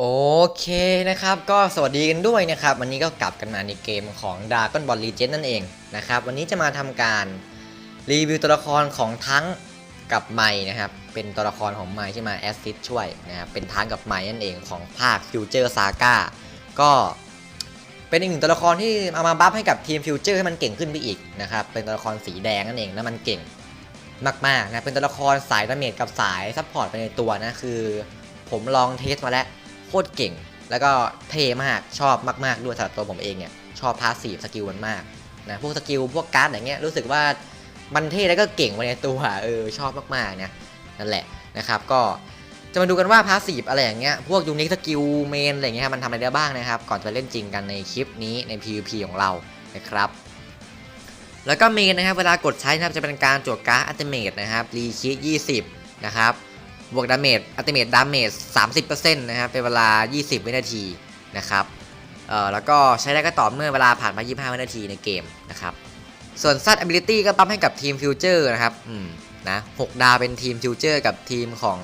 โอเคนะครับ ก็สวัสดีกันด้วยนะครับ วันนี้ก็กลับกันมาในเกมของ Dragon Ball Legend นั่นเองนะครับ วันนี้จะมาทำการรีวิวตัวละครของทั้งกับไม้นะครับ เป็นตัวละครของไมที่มาแอสซิสช่วยนะครับเป็นทั้งกับไม้นั่นเองของภาค Future Saga ก็เป็นอีกหนึ่งตัวละครที่เอามาบัฟให้กับทีม Future ให้มันเก่งขึ้นไปอีกนะครับ เป็นตัวละครสีแดงนั่นเองแล้วมันเก่งมากๆนะ เป็นตัวละครสายดาเมจกับสายซัพพอร์ตไปในตัวนะ คือ ผมลองเทสมาแล้ว โคตรเก่ง แล้วก็เท่มากชอบมาก ๆ ด้วยสำหรับตัวผมเองเนี่ยชอบพาสซีฟสกิลมันมากนะพวกสกิลพวกการ์ดอย่างเงี้ยรู้สึกว่ามันเท่แล้วก็เก่งไปในตัวเออชอบมากๆเนะนั่นแหละนะครับก็จะมาดูกันว่าพาสซีฟอะไรอย่างเงี้ยพวกยูนิคสกิลเมนอะไรเงี้ยมันทำอะไรได้บ้างนะครับก่อนจะเล่นจริงกันในคลิปนี้ใน PVP ของเรานะครับแล้วก็เมนนะครับเวลากดใช้นะครับจะเป็นการจวดการ์ดอัลติเมทนะครับรีคิ20 นะครับ บวกดาเมจอัติเมทดาเมจ30%นะครับเป็นเวลา 20 วินาทีนะครับเอ่อแล้วก็ใช้ได้ก็ต่อเมื่อเวลาผ่านมา 25 วินาทีในเกมนะครับ ส่วนซัด ability ก็ปั๊มให้กับทีมฟิวเจอร์นะครับอืมนะ6ดาวเป็นทีมฟิวเจอร์กับทีมของ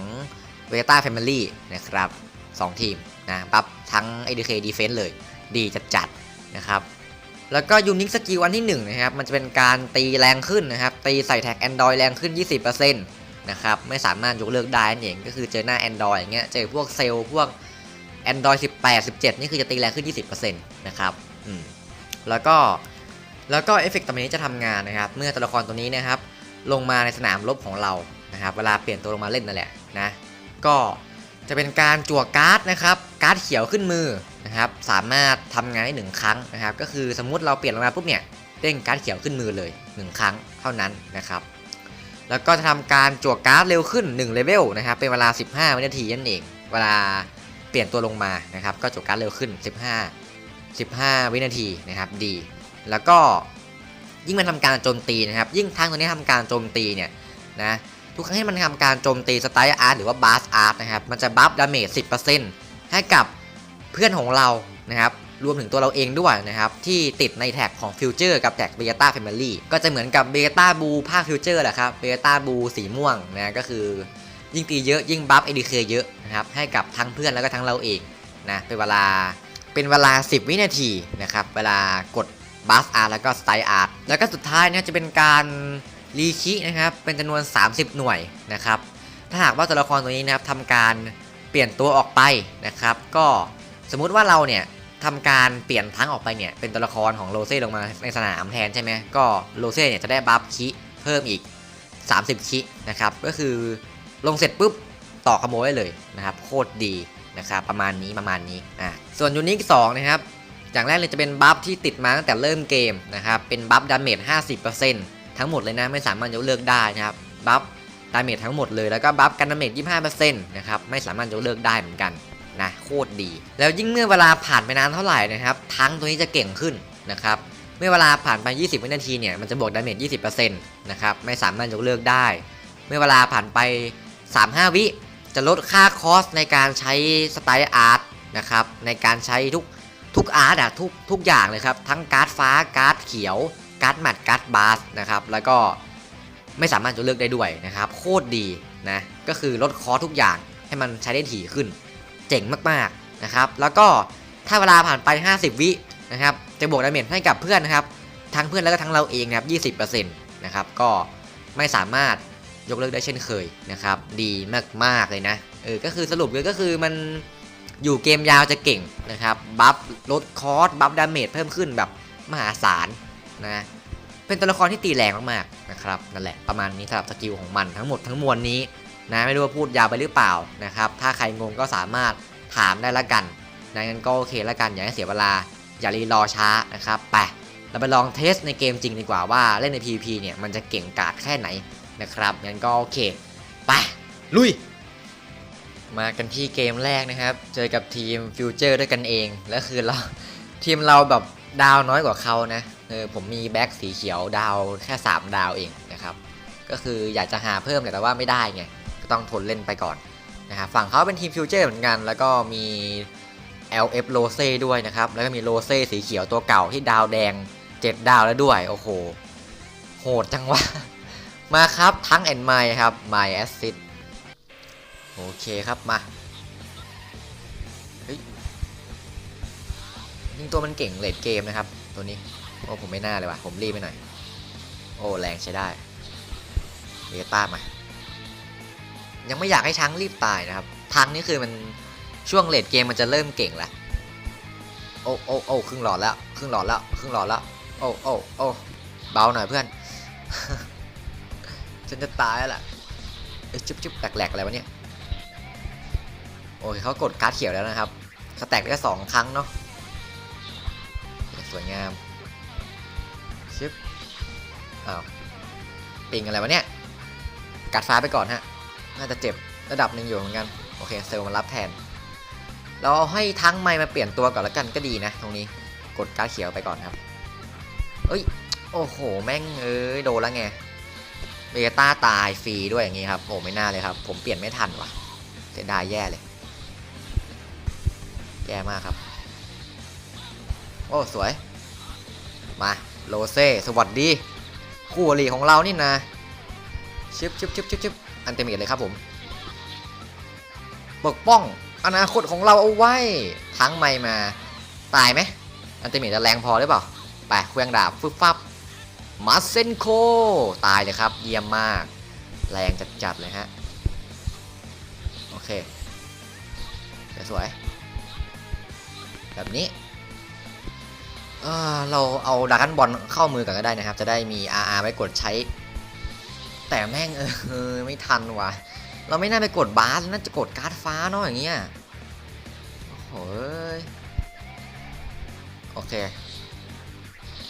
เวต้าแฟมิลี่นะครับ 2 ทีมนะปั๊บทั้ง ADK Defense เลย ดีจัดๆนะครับ แล้วก็ยูนิคสกิลอันที่ 1 นะครับ มันจะเป็นการตีแรงขึ้นนะครับ ตีใส่แท็ก Android แรงขึ้น 20%น นะครับไม่สามารถยกเลิกได้นั่นเองก็คือเจอหน้า Android อย่างเงี้ยเจอพวกเซลล์พวก Android 18 17 นี่คือจะตีแรงขึ้น 20%นะครับอืมแล้วก็แล้วก็เอฟเฟกต์ตัวนี้จะทำงานนะครับ เมื่อตัวละครตัวนี้นะครับ ลงมาในสนามรบของเรานะครับ เวลาเปลี่ยนตัวลงมาเล่นนั่นแหละนะก็จะเป็นการจั่วการ์ดนะครับการ์ดเขียวขึ้นมือนะครับ สามารถทำงานได้หนึ่งครั้งนะครับ ก็คือสมมุติเราเปลี่ยนลงมาปุ๊บเนี่ยเด้งการ์ดเขียวขึ้นมือเลย 1 ครั้งเท่านั้นนะครับ แล้วก็จะทำการจั่วการ์ดเร็วขึ้น1เลเวลนะครับเป็นเวลา 15 วินาทีนั่นเอง เวลาเปลี่ยนตัวลงมานะครับก็จั่วการ์ดเร็วขึ้น 15 15 วินาทีนะครับดี แล้วก็ยิ่งมันทำการโจมตีนะครับ ยิ่งทั้งตัวนี้ทำการโจมตีเนี่ยนะทุกครั้งที่มันทำการโจมตีสไตล์อาร์ตหรือว่าบาสอาร์ตนะครับมันจะบัฟดาเมจ10%ให้กับเพื่อนของเรานะครับ รวมถึงตัวเราเองด้วยนะครับ ที่ติดในแท็กของฟิวเจอร์กับแท็กเบต้าแฟมิลี่ก็จะเหมือนกับเบต้าบูภาคฟิวเจอร์แหละครับเบต้าบูสีม่วงนะก็คือ ยิ่งตีเยอะยิ่งบัฟเอดีเคเยอะนะครับให้กับทั้งเพื่อนแล้วก็ทั้งเราเองนะเป็นเวลาเป็นเวลา 10 วินาทีนะครับเวลากดบัฟอาร์แล้วก็สไตล์อาร์ตแล้วก็สุดท้ายเนี่ยจะเป็นการรีคินะครับเป็นจำนวน 30 หน่วยนะครับถ้าหากว่าตัวละครตัวนี้นะครับทำการเปลี่ยนตัวออกไปนะครับ ก็สมมุติว่าเราเนี่ย ทำการเปลี่ยนทั้งออกไปเนี่ยเป็นตัวละครของโรเซ่ลงมาในสนามแทนใช่ไหมก็โรเซ่เนี่ยจะได้บัฟคิเพิ่มอีก 30 คินะครับก็คือลงเสร็จปุ๊บต่อขโมยได้เลยนะครับโคตรดีนะครับประมาณนี้ประมาณนี้อะส่วนยูนิค2นะครับอย่างแรกเลยจะเป็นบัฟที่ติดมาตั้งแต่เริ่มเกมนะครับเป็นบัฟดาเมจ50%ทั้งหมดเลยนะไม่สามารถยกเลิกได้นะครับบัฟดาเมจทั้งหมดเลยแล้วก็บัฟกันดาเมจ25%นะครับไม่สามารถยกเลิกได้เหมือนกัน นะโคตรดี แล้วยิ่งเมื่อเวลาผ่านไปนานเท่าไหร่นะครับทั้งตัวนี้จะเก่งขึ้นนะครับเมื่อเวลาผ่านไป 20 วินาทีเนี่ยมันจะบวกดาเมจ 20%นะครับไม่สามารถยกเลิกได้ เมื่อเวลาผ่านไป 3-5 วิจะลดค่าคอสในการใช้สไตล์อาร์ตนะครับในการใช้ทุกทุกอาร์ตอะทุกทุกอย่างเลยครับ ทั้งการ์ดฟ้าการ์ดเขียว การ์ดแมตการ์ดบาสนะครับแล้วก็ไม่สามารถจะเลือกได้ด้วยนะครับ โคตรดีนะก็คือลดคอสทุกอย่างให้มันใช้ได้ถี่ขึ้น เจ๋งมากๆนะครับ แล้วก็ถ้าเวลาผ่านไป 50 วินะครับจะบวกดาเมจให้กับเพื่อนนะครับ ทั้งเพื่อนแล้วก็ทั้งเราเองนะครับ20%นะครับก็ไม่สามารถยกเลิกได้เช่นเคยนะครับ ดีมากๆเลยนะเออก็คือสรุปเลยก็คือมันอยู่เกมยาวจะเก่งนะครับบัฟลดคอสบัฟดาเมจเพิ่มขึ้นแบบมหาศาลนะเป็นตัวละครที่ตีแรงมากๆนะครับนั่นแหละประมาณนี้สำหรับสกิลของมันทั้งหมดทั้งมวลนี้ นะไม่รู้ว่าพูดยาวไปหรือเปล่านะครับ ถ้าใครงงก็สามารถถามได้ละกันนะงั้นก็โอเคละกันอย่าให้เสียเวลาอย่ารีรอช้านะครับไปเราไปลองเทสในเกมจริงดีกว่าว่าเล่นใน PVP เนี่ยมันจะเก่งกาจแค่ไหนนะครับงั้นก็โอเคไปลุย มากันที่เกมแรกนะครับ เจอกับทีมฟิวเจอร์ด้วยกันเองแล้วคือเราทีมเราแบบดาวน้อยกว่าเขานะเออผมมีแบ็กสีเขียวดาวแค่ 3 ดาวเองนะครับ ก็คืออยากจะหาเพิ่มแต่ว่าไม่ได้ไง ก็ต้องทนเล่นไปก่อนนะครับฝั่งเขาเป็นทีมฟิวเจอร์เหมือนกัน แล้วก็มี LF โ o เซ่ด้วยนะครับ แล้วก็มีโ o เซ่สีเขียวตัวเก่าที่ดาวแดง 7 ดาวแล้วด้วย โอ้โห โหดจังวะ มาครับทั้งแอนไมครับไมแอสซิดโอเคครับมาเฮ้ยยิงตัวมันเก่งเลดเกมนะครับ ตัวนี้ โอ้ผมไม่น่าเลยว่ะ ผมรีบไปหน่อย โอ้แรงใช้ได้เบต้ามา ยังไม่อยากให้ช้างรีบตายนะครับทางนี้คือมันช่วงเลดเกมมันจะเริ่มเก่งแล้วโอ้โอ้โอ้ครึ่งหลอดแล้วครึ่งหลอดแล้วครึ่งหลอดแล้วโอ้โอ้โอ้เบาหน่อยเพื่อนฉันจะตายแล้วล่ะเอ้จุ๊บจุ๊บแหลกๆอะไรวะเนี่ยโอ้ยเขากดการ์ดเขียวแล้วนะครับสแต็กได้สองครั้งเนาะสวยงามชึบอ้าวปิงอะไรวะเนี่ยกัดฟ้าไปก่อนฮะ น่าจะเจ็บระดับหนึ่งอยู่เหมือนกันโอเคเซลล์มารับแทน เราให้ทั้งไม้มาเปลี่ยนตัวก่อนแล้วกันก็ดีนะ ตรงนี้กดการเขียวไปก่อนครับเอ้ยโอ้โหแม่งเอ้ยโดนแล้วไงเบต้าตายฟรีด้วยอย่างงี้ครับโอ้ไม่น่าเลยครับ ผมเปลี่ยนไม่ทันว่ะเสียดายแย่เลย แย่มากครับ โอ้สวย มาโรเซ่สวัสดี คู่อริของเรานี่นะชิบชิบชิบชิบชิบ อันเตมิดเลยครับผมปกป้องอนาคตของเราเอาไว้ทั้งไม่มาตายไหมอันเตมิดจะแรงพอหรือเปล่าไปเครื่องดาบฟึบฟับมาเซนโคตายเลยครับ เยี่ยมมาก แรงจัดๆเลยฮะ โอเคสวย แบบนี้เออเราเอาดากันบอลเข้ามือกันก็ได้นะครับ จะได้มี RR ไว้กดใช้ แต่แม่งเออไม่ทันว่ะ เราไม่น่าไปกดบาสน่าจะกดการ์ดฟ้าเนาะอย่างเงี้ยโอ้โหยโอเค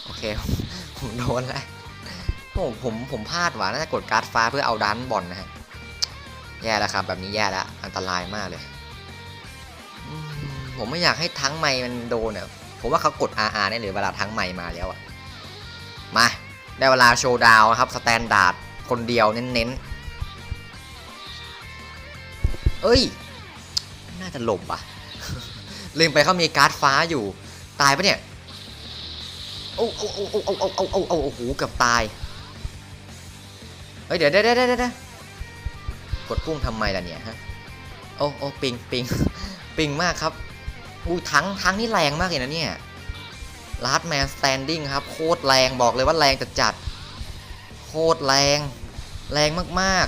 โอเค ผมโดนแล้วโอ้ผมผมพลาดว่ะน่าจะกดการ์ดฟ้าเพื่อเอาดันบอลนะฮะแย่แล้วครับ แบบนี้แย่แล้วอันตรายมากเลย ผมไม่อยากให้ทั้งไม้มันโดนเนี่ยผมว่าเขากด RR ได้เลยเวลาทั้งไม้มาแล้วอะมา ได้เวลาโชว์ดาวนะครับสแตนดาร์ด คนเดียวเน้นๆ เอ้ย น่าจะหลบอะ ลืมไปเขามีการ์ดฟ้าอยู่ ตายปะเนี่ยโอ้โอ้โอ้โอ้โอ้โอ้โอ้โอ้โอ้โอ้โหเกือบตาย เฮ้ย เดี๋ยวเดี๋ยวเดี๋ยวเดี๋ยวกดพุ่งทำไมล่ะเนี่ยฮะ โอ้โอ้ปิงปิงปิงมากครับอู้ทั้งทั้งนี่แรงมากเลยนะเนี่ยลาร์ดแมนสแตนดิ้งครับ โคตรแรงบอกเลยว่าแรงจัดจัด ตรแรง แรงมาก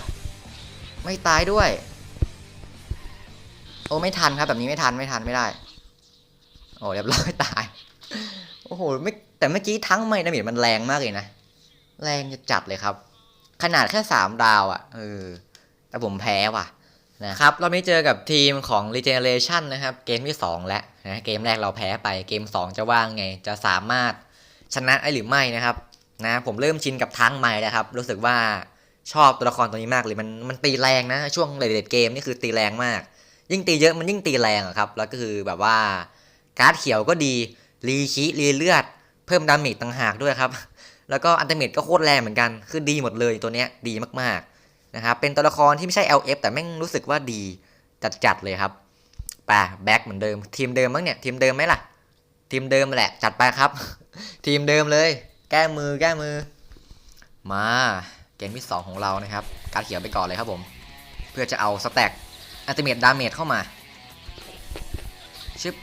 ๆ ไม่ตายด้วย โอ้ไม่ทันครับแบบนี้ไม่ทันไม่ทันไม่ได้ โอ้เรียบร้อยตาย โอ้โหไม่แต่เมื่อกี้ทั้งไม่ดาเมจมันแรงมากเลยนะ แรงจะจัดเลยครับ ขนาดแค่3ดาวอะ่ะเออแต่ผมแพ้ว่ะนะครับเราไม่เจอกับทีมของ Regeneration นะครับ เกมที่ 2 แล้วนะเกมแรกเราแพ้ไปเกม 2 จะว่างไง จะสามารถชนะได้หรือไม่นะครับ นะผมเริ่มชินกับทั้งไม้แล้วครับ รู้สึกว่าชอบตัวละครตัวนี้มากเลยมันมันตีแรงนะ ช่วงเลดเกมนี่คือตีแรงมาก ยิ่งตีเยอะมันยิ่งตีแรงอะครับ แล้วก็คือแบบว่าการ์ดเขียวก็ดีรีชีรีเลือด เพิ่มดาเมจต่างหากด้วยครับ แล้วก็อันเตอร์เมดก็โคตรแรงเหมือนกันคือดีหมดเลยตัวเนี้ยดีมากๆนะครับเป็นตัวละครที่ไม่ใช่ LF แต่แม่งรู้สึกว่าดีจัดๆเลยครับป่ะแบ็คเหมือนเดิมทีมเดิมมั้งเนี่ยทีมเดิมไหมล่ะ ทีมเดิมแหละจัดไปครับ ทีมเดิมเลย แก้มือแก้มือ มาเกมที่ 2 ของเรานะครับ การเขียวไปก่อนเลยครับผม เพื่อจะเอาสแต็กอัติเมตดาเมจเข้ามาชิป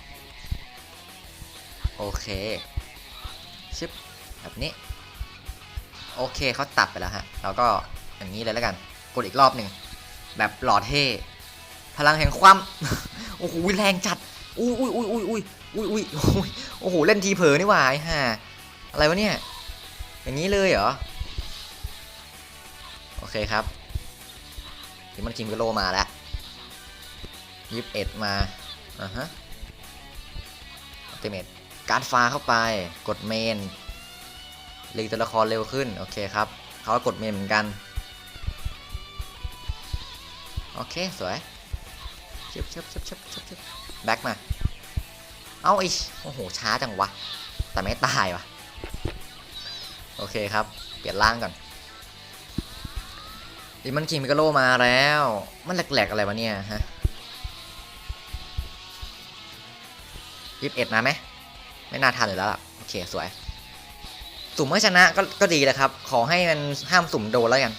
โอเคชิปแบบนี้ โอเคเขาตัดไปแล้วฮะเราก็อย่างนี้เลยแล้วกันกดอีกรอบหนึ่งแบบหลอดเท่พลังแห่งความโอ้โหแรงจัดโอุ้ยอุ้ยอุ้ยอุ้ยอุ้ยอุ้ยโอ้โหเล่นทีเผลอนี่หว่าไอ้ห่าอะไรวะเนี่ย อย่างนี้เลยเหรอ โอเคครับดิมันคิมกโลมาแล้วยิบเอ็ดมา อะฮะอัลติเมทการฟ้าเข้าไป กดเมนรีตัวละครเร็วขึ้น โอเคครับ เขาก็กดเมนเหมือนกัน โอเค สวยชิบชิบชิบชิบชิบชบแบ็กมา เอาอ้โอ้โห ช้าจังวะ แต่ไม่ตายวะ โอเคครับ เปลี่ยนร่างก่อนดิมันคิงมิกาโลมาแล้ว มันแหลกๆอะไรวะเนี่ยฮะยี่สิบเอ็ดมาไหมไม่น่าทันเลยแล้วล่ะโอเคสวย สุ่มเมื่อชนะก็ก็ดีแหล้วครับ ขอให้มันห้ามสุ่มโดนแล้วกัน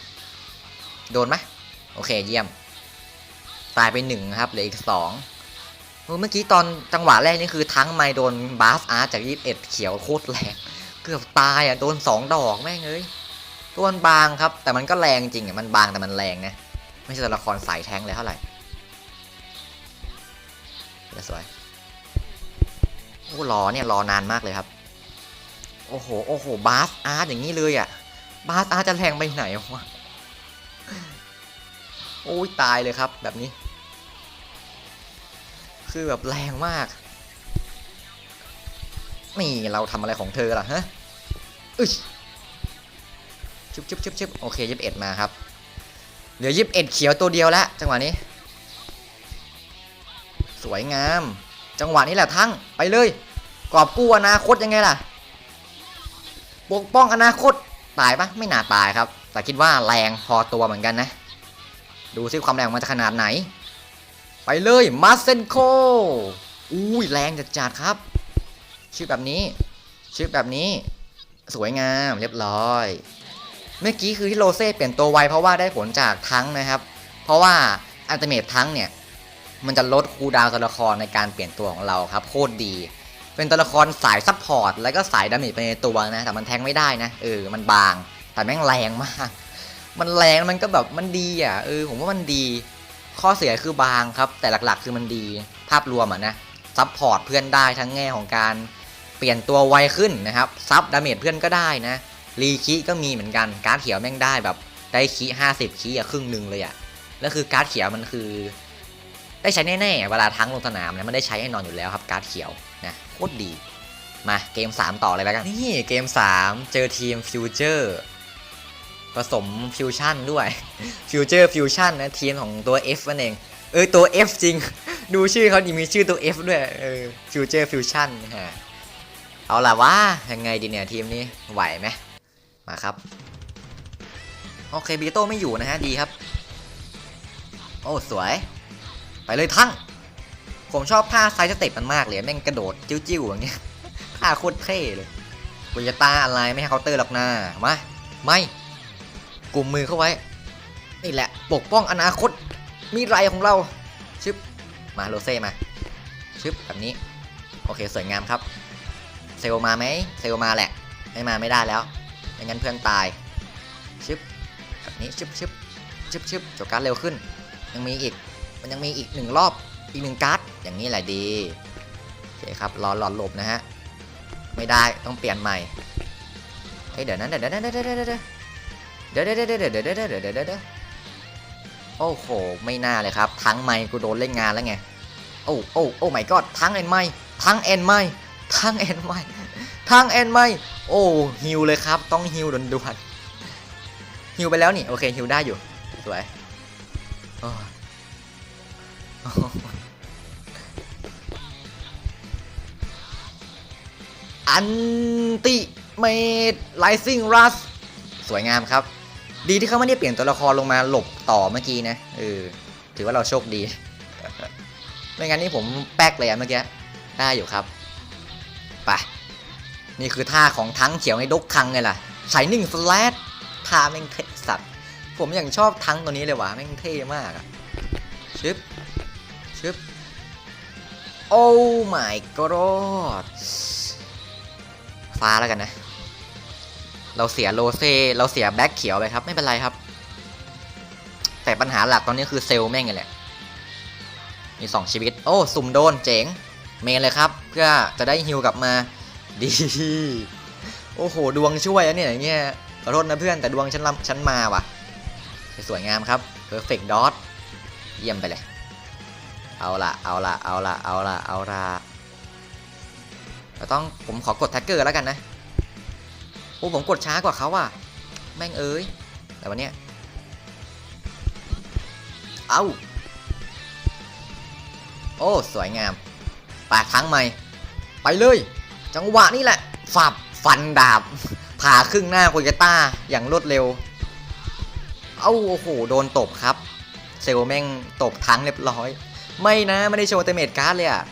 โดนไหมโอเคเยี่ยม ตายไปหนึ่งครับเหลืออีกสองเออเมื่อกี้ตอนจังหวะแรกนี่คือทั้งไมโดนบาฟอาร์จากยี่สิบเอ็ดเขียวโคตรแรง เกือบตายอะโดนสองดอกแม่งเอ้ยตัวมันบางครับ แต่มันก็แรงจริงอะมันบางแต่มันแรงนะไม่ใช่ตัวละครสายแทงเลยเท่าไหร่สวยโอ้รอเนี่ยรอนานมากเลยครับ โอ้โหโอ้โหบาฟอาร์ตอย่างนี้เลยอะบาฟอาร์ตจะแรงไปไหนวะโอ้ยตายเลยครับแบบนี้ คือแบบแรงมาก นี่เราทำอะไรของเธอล่ะฮะอึชชุบชุบชุบชุบโอเคยิบเอ็ดมาครับ เหลือยิบเอ็ดเขียวตัวเดียวแล้วจังหวะนี้ สวยงาม จังหวะนี้แหละทั้งไปเลย กอบกู้อนาคตยังไงล่ะ ปกป้องอนาคตตายปะไม่น่าตายครับ แต่คิดว่าแรงพอตัวเหมือนกันนะ ดูซิความแรงมันจะขนาดไหน ไปเลยมาเซนโคอุ้ยแรงจัดจัดๆครับ ชื่อแบบนี้ชื่อแบบนี้ สวยงามเรียบร้อย เมื่อกี้คือที่โรเซ่เปลี่ยนตัวไวเพราะว่าได้ผลจากทั้งนะครับ เพราะว่าอัลติเมททั้งเนี่ย มันจะลดคูลดาวน์ตัวละครในการเปลี่ยนตัวของเราครับ โคตรดี เป็นตัวละครสายซัพพอร์ตแล้วก็สายดาเมจไปในตัวนะ แต่มันแทงไม่ได้นะ เออ มันบาง แต่แม่งแรงมาก มันแรงมันก็แบบมันดีอะ เออ ผมว่ามันดี ข้อเสียคือบางครับ แต่หลักๆ คือมันดี ภาพรวมอะนะซัพพอร์ตเพื่อนได้ทั้งแง่ของการ เปลี่ยนตัวไวขึ้นนะครับซับดาเมจเพื่อนก็ได้นะรีคีก็มีเหมือนกันการ์ดเขียวแม่งได้แบบได้คีห้าสิบคีอะครึ่งหนึ่งเลยอะแล้วคือการ์ดเขียวมันคือ ได้ใช้แน่ๆเวลาทั้งลงสนามนะมันได้ใช้แน่นอนอยู่แล้วครับการ์ดเขียวนะโคตรดีมาเกม 3 ต่อเลยแล้วกัน นี่เกม 3 เจอทีมฟิวเจอร์ผสมฟิวชั่นด้วยฟิวเจอร์ฟิวชั่นนะทีมของตัว F นั่นเอง เออตัว F จริง ดูชื่อเขาดีมีชื่อตัว F ด้วยเออฟิวเจอร์ฟิวชั่นฮะ เอาล่ะว่ายังไงดีเนี่ยทีมนี้ไหวไหมมาครับโอเคบีโต้ไม่อยู่นะฮะดีครับ โอ้สวย ไปเลยทั้ง ผมชอบท่าไซส์สเต็ปมันมากเลยแม่งกระโดดจิ้วๆอย่างเงี้ยท่าโคตรเท่เลยกุยตาอะไรไม่ให้เคาน์เตอร์หรอกนะมาไม่กลุ่มมือเข้าไว้นี่แหละ ปกป้องอนาคตมีไรของเราชึบมาโรเซ่มาชึบแบบนี้ โอเคสวยงามครับ ซลมาไหมเซลมาแหละ ไม่มาไม่ได้แล้วไม่งั้นเพื่อนตายชึบแบบนี้ชึบชึบชึบชึบจบการดเร็วขึ้น ยังมีอีกมันยังมีอีกหนึ่งรอบอีกหนึ่งการ์ดอย่างนี้แหละดีโอเคครับรอหลอดหลบนะฮะไม่ได้ต้องเปลี่ยนใหม่เฮ้ยเดี๋ยวนั้นเดี๋ยวเดี๋ยวเดี๋ยวเดี๋ยวเดี๋ยวเดี๋ยวเดี๋ยวเดี๋ยวเดี๋ยวเดี๋ยวเดี๋ยวเดี๋ยวเดี๋ยวเดี๋ยเดี๋ยวโอ้โหไม่น่าเลยครับ ทั้งไมค์กูโดนเล่นงานแล้วไงโอ้โอ้โอ้ไม่ก็ทั้งเอ็นไม่ทั้งเอ็นไม่ ทั้งเอนไม่ทั้งเอนไม่โอ้ฮิวเลยครับ ต้องฮิวด่วนๆฮิวไปแล้วนี่ โอเคฮิวได้อยู่ สวยอ้อันติเมดไลซิงรัสสวยงามครับ ดีที่เขาไม่ได้เปลี่ยนตัวละครลงมาหลบต่อเมื่อกี้นะเออถือว่าเราโชคดี ไม่งั้นนี่ผมแป๊กเลยอะเมื่อกี้ ได้อยู่ครับ ไป นี่คือท่าของทั้งเขียวในดกคังไงล่ะช้หนึ่งสแลดท่าแม่งเท่สัตว์ผมยังชอบทั้งตัวนี้เลยวะแม่งเท่มากอะชึบชึบโอ้ my god ฟ้าแล้วกันนะ เราเสียโลเซเราเสียแบ็คเขียวไปครับ ไม่เป็นไรครับ แต่ปัญหาหลักตอนนี้คือเซลแม่งไงแหละมี2ชีวิต โอ้ สุ่มโดนเจ๋ง เมนเลยครับ พื่อจะได้ฮิวกลับมาดีโอ้โห ดวงช่วยอะเนี่ยอย่างเงี้ยขอโทษนะเพื่อนแต่ดวงฉันลำฉันมาว่ะ สวยงามครับ perfect dot เยี่ยมไปเลย เอาละเอาละเอาละเอาละเอาละเราต้องผมขอกดแท็กเกอร์แล้วกันนะโอ้ผมกดช้ากว่าเขาอะแม่งเอ้ยแต่วันเนี้ยเอาโอ้ สวยงามปาทั้งใหม่ ไปเลย จังหวะนี้แหละฝับฟันดาบ ผ่าครึ่งหน้าโคยต้าอย่างรวดเร็ว เอ้าโอ้โหโดนตบครับ เซลแม่งตบทั้งเรียบร้อย ไม่นะไม่ได้โชว์เตเมดการ์ดเลยอะ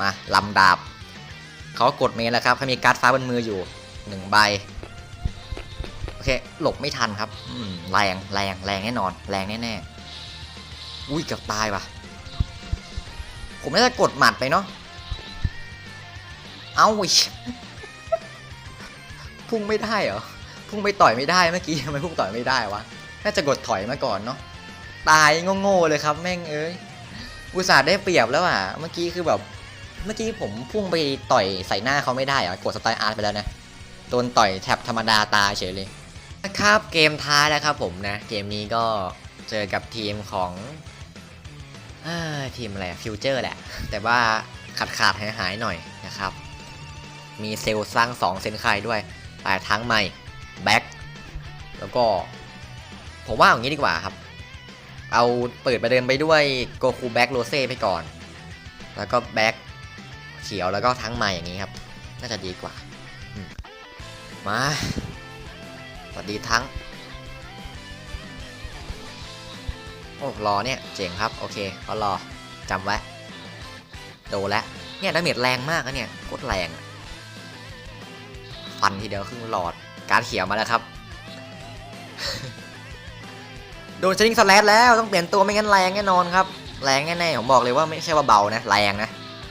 มาลำดาบเขากดเมนแล้วครับเขามีการ์ดฟ้าบนมืออยู่หนึ่งใบโอเคหลบไม่ทันครับแรงแรงแรงแน่นอน แรงแน่ๆอุ้ยเกือบตายว่ะผมน่าจะกดหมัดไปเนาะ เอาพุ่งไม่ได้เหรอ พุ่งไปต่อยไม่ได้เมื่อกี้ทำไมพุ่งต่อยไม่ได้วะ น่าจะกดถอยมาก่อนเนาะ ตายโง่ๆเลยครับ แม่งเอ้ย อุตส่าห์ได้เปรียบแล้วอะ เมื่อกี้คือแบบ เมื่อกี้ผมพุ่งไปต่อยใส่หน้าเขาไม่ได้เหรอกดสไตล์อาร์ตไปแล้วนะ โดนต่อยแท็บธรรมดาตาเฉยเลย นะครับเกมท้ายแล้วครับผมนะ เกมนี้ก็เจอกับทีมของอทีมอะไรฟิวเจอร์แหละ แต่ว่าขาดขาดหายหายหน่อยนะครับ มีเซลล์สร้าง 2 เซนไคด้วยแต่ทั้งใหม่แบ็คแล้วก็ ผมว่าอย่างนี้ดีกว่าครับ เอาเปิดประเดินไปด้วยโกคูแบ็คโรเซ่ไปก่อน แล้วก็แบ็คเขียวแล้วก็ทั้งใหม่อย่างนี้ครับ น่าจะดีกว่า มาสวัสดีทั้ง โอ้รอเนี่ย เจ๋งครับ โอเคเขารอจำไว้ โดนแล้วเนี่ยดาเมจแรงมากนะเนี่ยโคตรแรงอะ ฟันทีเดียวครึ่งหลอด การเขียวมาแล้วครับ โดนชนิงสแลดแล้วต้องเปลี่ยนตัวไม่งั้นแรงแน่นอนครับ แรงแน่ๆผมบอกเลยว่าไม่ใช่ว่าเบานะแรงนะ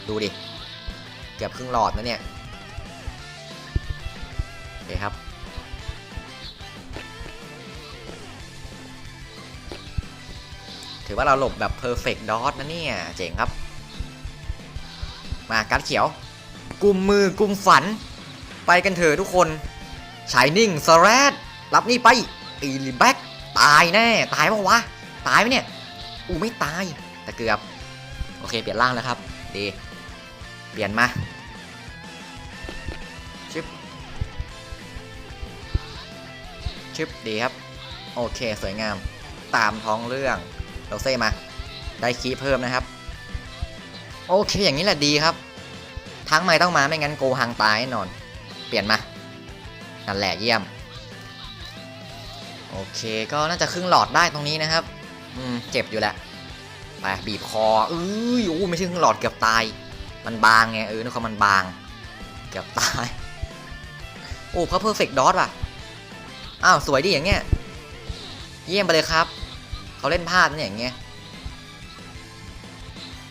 ดูดิ เกือบครึ่งหลอดนะเนี่ยโอเคครับถือว่าเราหลบแบบ perfect dot นะเนี่ย เจ๋งครับ มาการเขียวกุมมือกุมฝัน ไปกันเถอะทุกคนชายนิ่งสแรดรับนี่ไปตีลิแบ็กตายแน่ ตายปะวะ ตายไหมเนี่ย อูไม่ตาย แต่เกือบ โอเค เปลี่ยนร่างแล้วครับ ดี เปลี่ยนมา ชิป ชิป ดีครับ โอเค สวยงาม ตามท้องเรื่องเราเซ่มา ได้คีเพิ่มนะครับ โอเค อย่างนี้แหละดีครับ ทั้งไม่ต้องมา ไม่งั้นโกหังตายแน่นอน เปลี่ยนมานั่นแหละเยี่ยม โอเคก็น่าจะครึ่งหลอดได้ตรงนี้นะครับ อืมเจ็บอยู่แหละไปบีบคอเอ้ยโอ้ไม่ใช่ครึ่งหลอดเกือบตาย มันบางไงเออนึกว่ามันบาง เกือบตายโอ้เขาเพอร์เฟกต์ดอทว่ะอ้าวสวยดีอย่างเงี้ยเยี่ยมไปเลยครับเขาเล่นพลาดนะอย่างเงี้ย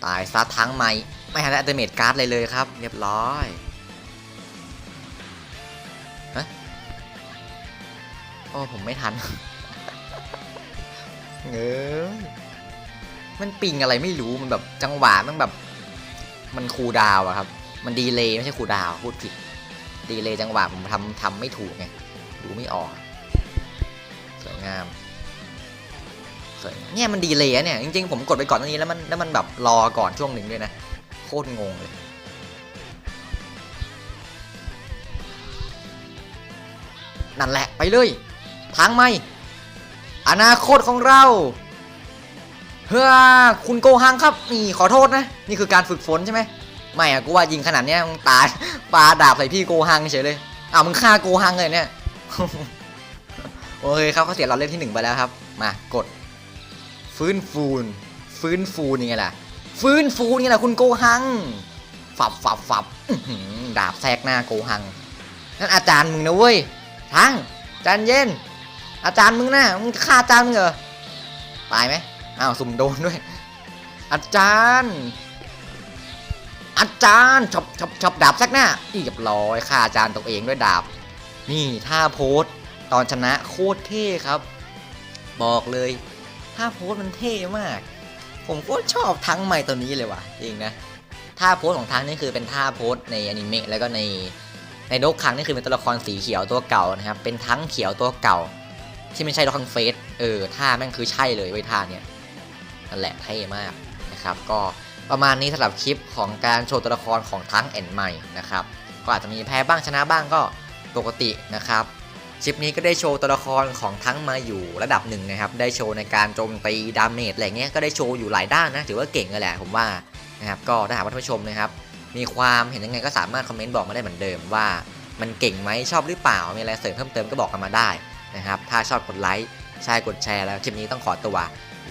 ตายซัดทั้งไม่ไม่ทันได้อัลเทอร์เมทการ์ดเลยเลยครับ เรียบร้อย อ้ผมไม่ทันเงอมันปิงอะไรไม่รู้มันแบบจังหวะมันแบบ มันคูลดาวน์อะครับ มันดีเลย์ไม่ใช่คูลดาวน์พูดผิดดีเลย์จังหวะผมทำทำไม่ถูกไงดูไม่ออก สวยงามสวยเนี่ยมันดีเลยอะเนี่ยจริงๆผมกดไปก่อนตรงนี้แล้วมันแล้วมันแบบรอก่อนช่วงหนึ่งด้วยนะโคตรงงเลยนั่นแหละไปเลย ทางไหมอนาคตของเราเฮ้อคุณโกฮังครับนี่ขอโทษนะ นี่คือการฝึกฝนใช่ไหมไม่อะกูว่ายิงขนาดเนี้ยมึงตายปาดาบใส่พี่โกฮังเฉยเลยอ้าวมึงฆ่าโกฮังเลยเนี่ยโอเคครับเขาเสียเราเล่นที่หนึ่งไปแล้วครับ มากด ฟื้นฟูน ฟื้นฟูนี่ไงล่ะ ฟื้นฟูนี่แหละคุณโกหังฝับฝับฝับดาบแทรกหน้าโกหังนั่นอาจารย์มึงนะเว้ยทั้งอาจารย์เย็น อาจารย์มึงนะมึงฆ่าอาจารย์มึงเหรอตายไหมอ้าวสุ่มโดนด้วย อาจารย์ อาจารย์ชอบชอบชอบดาบแทรกหน้าเรียบร้อยฆ่าอาจารย์ตัวเองด้วยดาบ นี่ท่าโพสต์ตอนชนะโคตรเท่ครับ บอกเลยท่าโพสต์มันเท่มาก ผมก็ชอบทั้งใหม่ตัวนี้เลยว่ะจริงนะท่าโพสของทั้งนี่คือเป็นท่าโพสในอนิเมะแล้วก็ในในโดกคังนี่คือเป็นตัวละครสีเขียวตัวเก่านะครับ เป็นทั้งเขียวตัวเก่า ที่ไม่ใช่ดอกคังเฟสเออท่าแม่งคือใช่เลยเว้ยท่าเนี่ยนั่นแหละเท่มากนะครับก็ประมาณนี้สำหรับคลิปของการโชว์ตัวละครของทั้งแอนใหม่นะครับก็อาจจะมีแพ้บ้างชนะบ้างก็ปกตินะครับคลิปนี้ก็ได้โชว์ตัวละครของทั้งมาอยู่ระดับหนึ่งนะครับ ได้โชว์ในการโจมตีดาเมจอะไรเงี้ยก็ได้โชว์อยู่หลายด้านนะถือว่าเก่งเลยแหละผมว่านะครับก็ถ้าหากว่าท่านผู้ชมนะครับ มีความเห็นยังไงก็สามารถคอมเมนต์บอกมาได้เหมือนเดิมว่า มันเก่งไหมชอบหรือเปล่ามีอะไรเสริมเพิ่มเติมก็บอกกันมาได้ นะครับ ถ้าชอบกดไลค์ใช่กดแชร์แล้วคลิปนี้ต้องขอตัว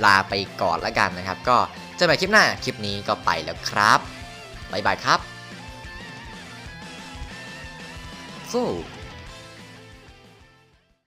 ลาไปก่อนแล้วกันนะครับ ก็เจอกันใหม่คลิปหน้าคลิปนี้ก็ไปแล้วครับบ๊ายบายครับสู้